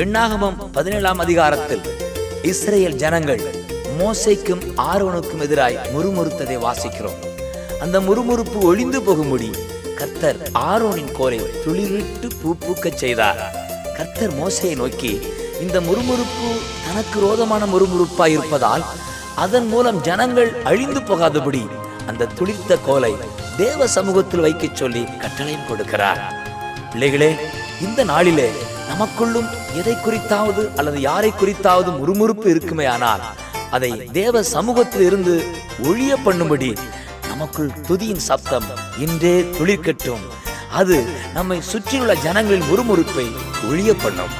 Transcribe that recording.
எண்ணாகமம் பதினேழாம் அதிகாரத்தில் இஸ்ரேல் ஜனங்கள் மோசைக்கும் ஆரோனுக்கும் எதிராய் முறுமுறுத்ததை வாசிக்கிறோம். அந்த முறுமுறுப்பு ஒழிந்து போகும்படி கர்த்தர் ஆரோனின் கோலை துளிரிட்டு பூ பூக்கச் செய்தார். கர்த்தர் மோசையை நோக்கி இந்த முறுமுறுப்பு தனக்கு ரோதமான முறுமுறுப்பாய் இருப்பதால் அதன் மூலம் ஜனங்கள் அழிந்து போகாதபடி அந்த துளிர்த்த கோலை தேவ சமூகத்தில் வைக்கச் சொல்லி கட்டளையும் கொடுக்கிறார். பிள்ளைகளே இந்த நாளிலே நமக்குள்ளும் எதை குறித்தாவது அல்லது யாரை குறித்தாவது முறுமுறுப்பு இருக்குமே ஆனால் அதை தேவ சமூகத்தில் இருந்து ஒழிய பண்ணும்படி நமக்குள் துதியின் சப்தம் இன்றே துளிர்க்கட்டும். அது நம்மை சுற்றியுள்ள ஜனங்களின் முறுமுறுப்பை ஒழிய பண்ணும்.